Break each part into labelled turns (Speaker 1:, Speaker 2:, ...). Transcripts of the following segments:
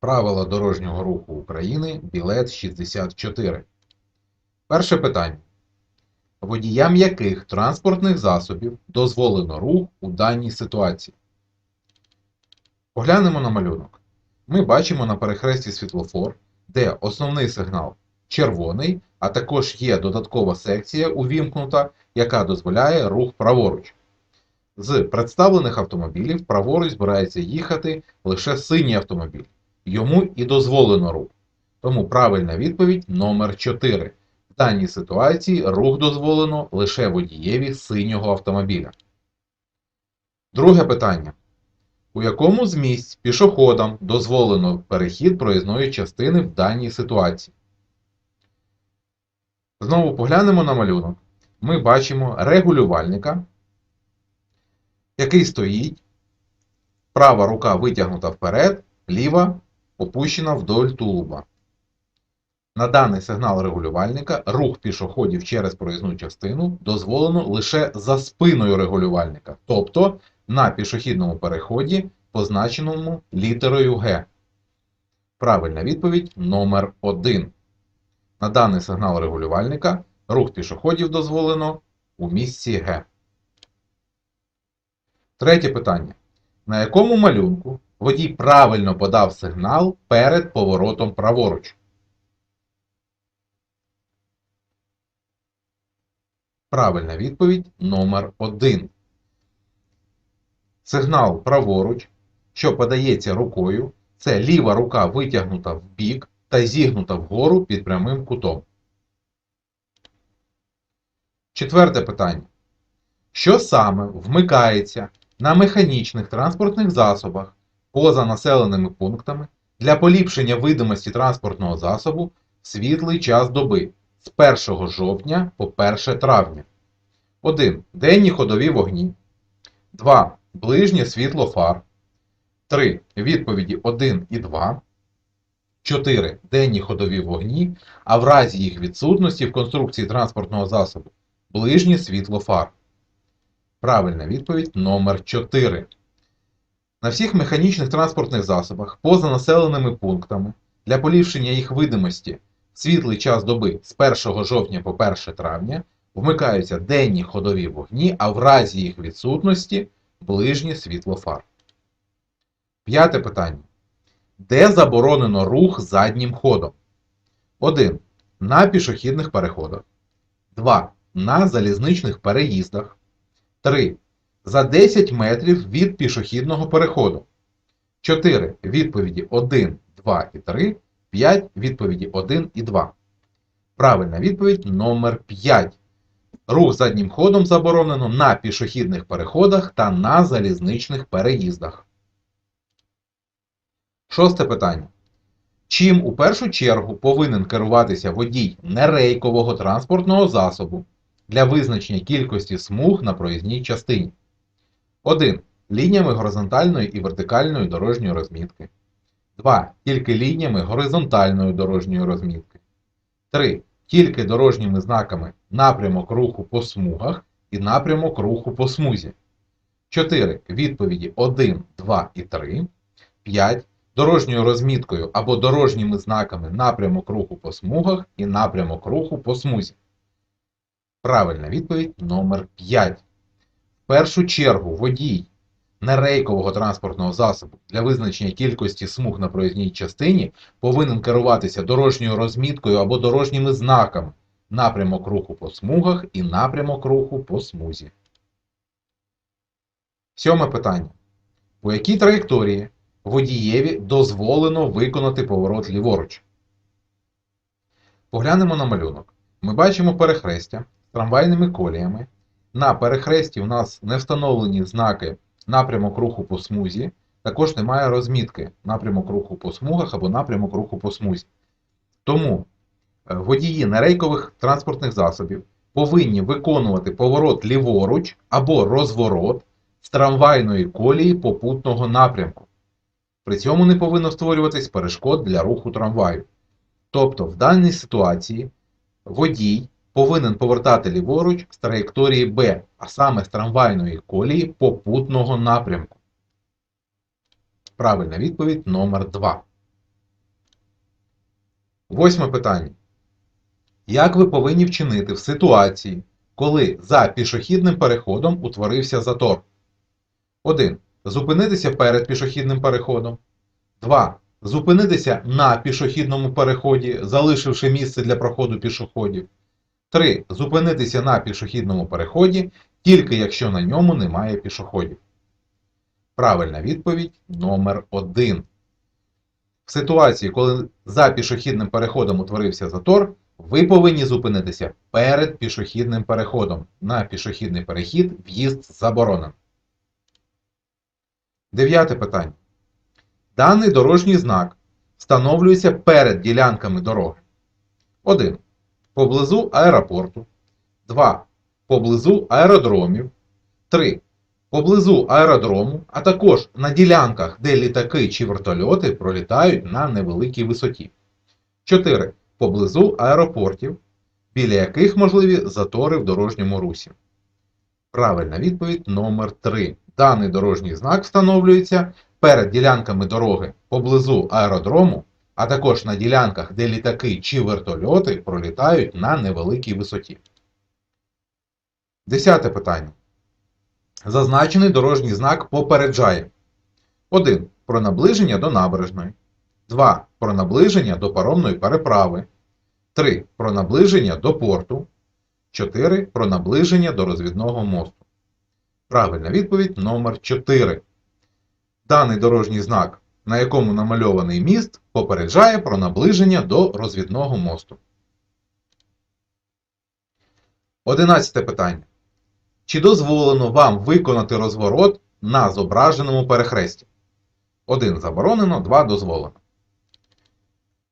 Speaker 1: Правила дорожнього руху України, білет 64. Перше питання. Водіям яких транспортних засобів дозволено рух у даній ситуації? Поглянемо на малюнок. Ми бачимо на перехресті світлофор, де основний сигнал червоний, а також є додаткова секція увімкнута, яка дозволяє рух праворуч. З представлених автомобілів праворуч збирається їхати лише синій автомобіль. Йому і дозволено рух. Тому правильна відповідь номер 4. В даній ситуації рух дозволено лише водієві синього автомобіля. Друге питання. У якому з місць пішоходам дозволено перехід проїзної частини в даній ситуації? Знову поглянемо на малюнок. Ми бачимо регулювальника, який стоїть, права рука витягнута вперед, ліва опущена вдоль тулуба. На даний сигнал регулювальника рух пішоходів через проїзну частину дозволено лише за спиною регулювальника, тобто на пішохідному переході, позначеному літерою Г. Правильна відповідь номер 1. На даний сигнал регулювальника рух пішоходів дозволено у місці Г. Третє питання. На якому малюнку водій правильно подав сигнал перед поворотом праворуч? Правильна відповідь номер 1. Сигнал праворуч, що подається рукою, це ліва рука витягнута в бік та зігнута вгору під прямим кутом. Четверте питання. Що саме вмикається на механічних транспортних засобах поза населеними пунктами для поліпшення видимості транспортного засобу в світлий час доби з 1 жовтня по 1 травня? 1. Денні ходові вогні. 2. Ближнє світло фар. 3. Відповіді 1 і 2. 4. Денні ходові вогні, а в разі їх відсутності в конструкції транспортного засобу ближнє світло фар. Правильна відповідь номер 4. На всіх механічних транспортних засобах поза населеними пунктами для поліпшення їх видимості в світлий час доби з 1 жовтня по 1 травня вмикаються денні ходові вогні, а в разі їх відсутності ближнє світло фар. П'яте питання. Де заборонено рух заднім ходом? 1. На пішохідних переходах. 2. На залізничних переїздах. 3. За 10 метрів від пішохідного переходу. 4. Відповіді 1, 2 і 3. 5. Відповіді 1 і 2. Правильна відповідь номер 5. Рух заднім ходом заборонено на пішохідних переходах та на залізничних переїздах. Шосте питання. Чим у першу чергу повинен керуватися водій нерейкового транспортного засобу для визначення кількості смуг на проїзній частині? 1. Лініями горизонтальної і вертикальної дорожньої розмітки. 2. Тільки лініями горизонтальної дорожньої розмітки. 3. Тільки дорожніми знаками напрямок руху по смугах і напрямок руху по смузі. 4. Відповіді 1, 2 і 3. 5. Дорожньою розміткою або дорожніми знаками напрямок руху по смугах і напрямок руху по смузі. Правильна відповідь номер 5. Першу чергу водій нерейкового транспортного засобу для визначення кількості смуг на проїзній частині повинен керуватися дорожньою розміткою або дорожніми знаками напрямок руху по смугах і напрямок руху по смузі. Сьоме питання. По якій траєкторії водієві дозволено виконати поворот ліворуч? Поглянемо на малюнок. Ми бачимо перехрестя з трамвайними коліями. На перехресті у нас не встановлені знаки напрямок руху по смузі, також немає розмітки напрямок руху по смугах або напрямок руху по смузі. Тому е, водії нерейкових транспортних засобів повинні виконувати поворот ліворуч або розворот з трамвайної колії попутного напрямку. При цьому не повинно створюватись перешкод для руху трамваю. Тобто, в даній ситуації водій повинен повертати ліворуч з траєкторії Б, а саме з трамвайної колії попутного напрямку. Правильна відповідь номер 2. Восьме питання. Як ви повинні вчинити в ситуації, коли за пішохідним переходом утворився затор? 1. Зупинитися перед пішохідним переходом. 2. Зупинитися на пішохідному переході, залишивши місце для проходу пішоходів. 3. Зупинитися на пішохідному переході, тільки якщо на ньому немає пішоходів. Правильна відповідь номер 1. В ситуації, коли за пішохідним переходом утворився затор, ви повинні зупинитися перед пішохідним переходом. На пішохідний перехід в'їзд заборонений. Дев'яте питання. Даний дорожній знак встановлюється перед ділянками дороги. 1. Поблизу аеропорту. 2. Поблизу аеродромів. 3. Поблизу аеродрому, а також на ділянках, де літаки чи вертольоти пролітають на невеликій висоті. 4. Поблизу аеропортів, біля яких можливі затори в дорожньому русі. Правильна відповідь номер 3. Даний дорожній знак встановлюється перед ділянками дороги поблизу аеродрому, а також на ділянках, де літаки чи вертольоти пролітають на невеликій висоті. Десяте питання. Зазначений дорожній знак попереджає 1. Про наближення до набережної. 2. Про наближення до паромної переправи. 3. Про наближення до порту. 4. Про наближення до розвідного мосту. Правильна відповідь номер 4. Даний дорожній знак, на якому намальований міст, попереджає про наближення до розвідного мосту. Одинадцяте питання. Чи дозволено вам виконати розворот на зображеному перехресті? 1 заборонено, 2 дозволено.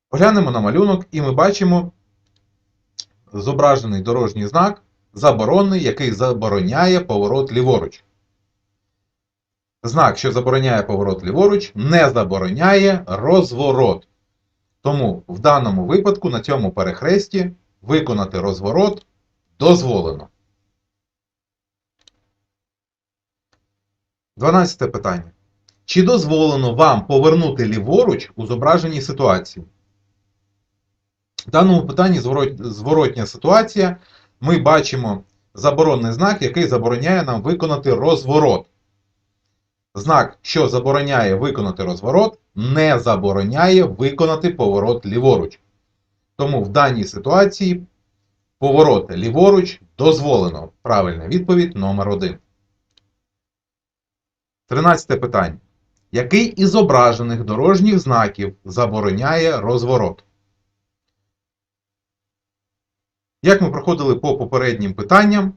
Speaker 1: Поглянемо на малюнок і ми бачимо зображений дорожній знак заборонений, який забороняє поворот ліворуч. Знак, що забороняє поворот ліворуч, не забороняє розворот. Тому в даному випадку на цьому перехресті виконати розворот дозволено. 12 питання. Чи дозволено вам повернути ліворуч у зображеній ситуації? В даному питанні зворот- зворотня ситуація. Ми бачимо заборонний знак, який забороняє нам виконати розворот. Знак, що забороняє виконати розворот, не забороняє виконати поворот ліворуч. Тому в даній ситуації поворот ліворуч дозволено. Правильна відповідь номер 1. Тринадцяте питання. Який із зображених дорожніх знаків забороняє розворот? Як ми проходили по попереднім питанням,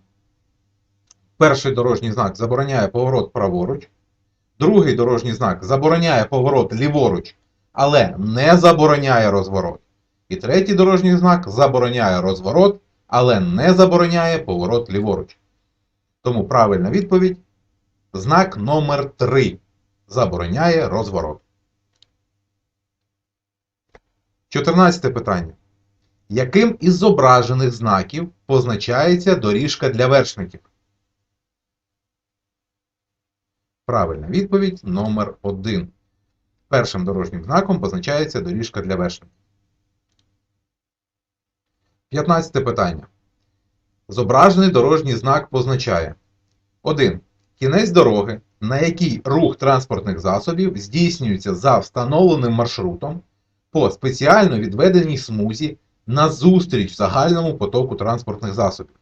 Speaker 1: перший дорожній знак забороняє поворот праворуч, другий дорожній знак забороняє поворот ліворуч, але не забороняє розворот. І третій дорожній знак забороняє розворот, але не забороняє поворот ліворуч. Тому правильна відповідь знак номер 3 забороняє розворот. 14 питання. Яким із зображених знаків позначається доріжка для вершників? Правильна відповідь номер 1. Першим дорожнім знаком позначається доріжка для вершників. 15 питання. Зображений дорожній знак позначає 1. Кінець дороги, на якій рух транспортних засобів здійснюється за встановленим маршрутом по спеціально відведеній смузі назустріч загальному потоку транспортних засобів.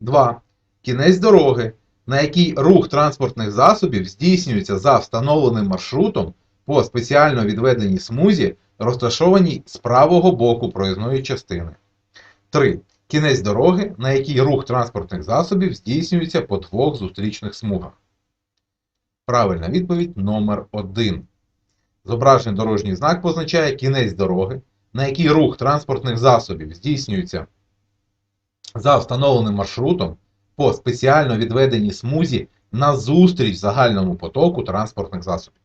Speaker 1: 2. Кінець дороги, на якій рух транспортних засобів здійснюється за встановленим маршрутом по спеціально відведеній смузі, розташованій з правого боку проїзної частини. 3. Кінець дороги, на якій рух транспортних засобів здійснюється по двох зустрічних смугах. Правильна відповідь номер 1. Зображений дорожній знак позначає кінець дороги, на який рух транспортних засобів здійснюється за встановленим маршрутом по спеціально відведеній смузі назустріч загальному потоку транспортних засобів.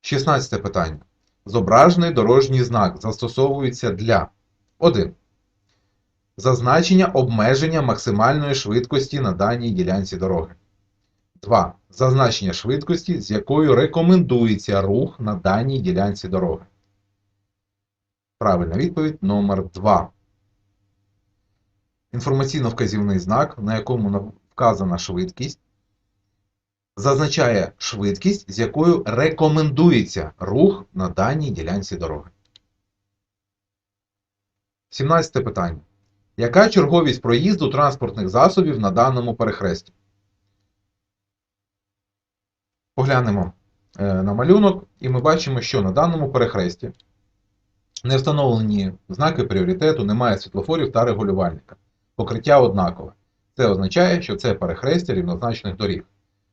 Speaker 1: 16 питання. Зображений дорожній знак застосовується для 1. Зазначення обмеження максимальної швидкості на даній ділянці дороги. 2. Зазначення швидкості, з якою рекомендується рух на даній ділянці дороги. Правильна відповідь номер 2. Інформаційно-вказівний знак, на якому вказана швидкість, зазначає швидкість, з якою рекомендується рух на даній ділянці дороги. 17 питання. Яка черговість проїзду транспортних засобів на даному перехресті? Поглянемо е, на малюнок, і ми бачимо, що на даному перехресті не встановлені знаки пріоритету, немає світлофорів та регулювальника. Покриття однакове. Це означає, що це перехрестя рівнозначних доріг.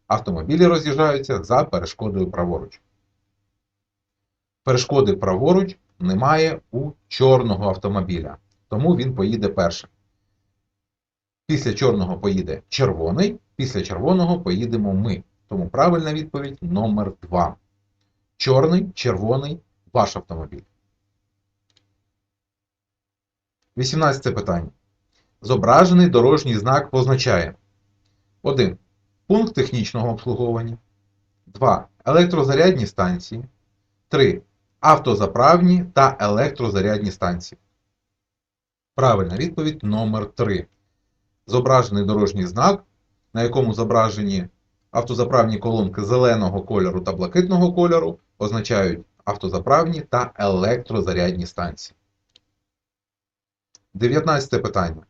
Speaker 1: Автомобілі роз'їжджаються за перешкодою праворуч. Перешкоди праворуч немає у чорного автомобіля, тому він поїде першим. Після чорного поїде червоний, після червоного поїдемо ми. Тому правильна відповідь номер 2. Чорний, червоний ваш автомобіль. 18 питання. Зображений дорожній знак позначає 1. Пункт технічного обслуговування. 2. Електрозарядні станції. 3. Автозаправні та електрозарядні станції. Правильна відповідь номер 3. Зображений дорожній знак, на якому зображені автозаправні колонки зеленого кольору та блакитного кольору, означають автозаправні та електрозарядні станції. 19 питання.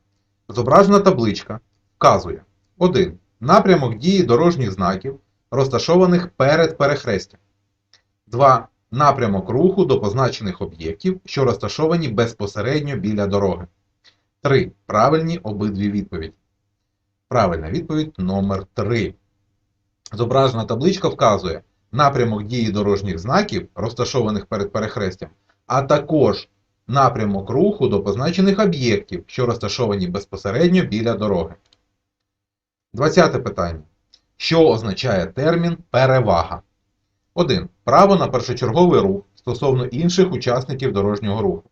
Speaker 1: Зображена табличка вказує 1. Напрямок дії дорожніх знаків, розташованих перед перехрестям. 2. Напрямок руху до позначених об'єктів, що розташовані безпосередньо біля дороги. 3. Правильні обидві відповіді. Правильна відповідь номер 3. Зображена табличка вказує напрямок дії дорожніх знаків, розташованих перед перехрестям, а також напрямок руху до позначених об'єктів, що розташовані безпосередньо біля дороги. 20 питання. Що означає термін перевага? 1. Право на першочерговий рух стосовно інших учасників дорожнього руху.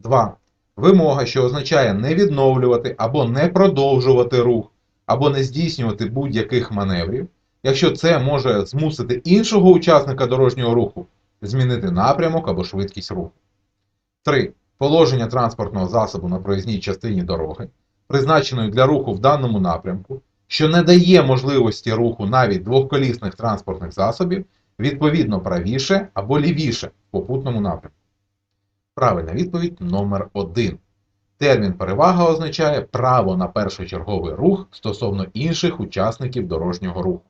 Speaker 1: 2. Вимога, що означає не відновлювати або не продовжувати рух, або не здійснювати будь-яких маневрів, якщо це може змусити іншого учасника дорожнього руху змінити напрямок або швидкість руху. 3. Положення транспортного засобу на проїзній частині дороги, призначеної для руху в даному напрямку, що не дає можливості руху навіть двохколісних транспортних засобів, відповідно правіше або лівіше в попутному напрямку. Правильна відповідь номер 1. Термін перевага означає право на першочерговий рух стосовно інших учасників дорожнього руху.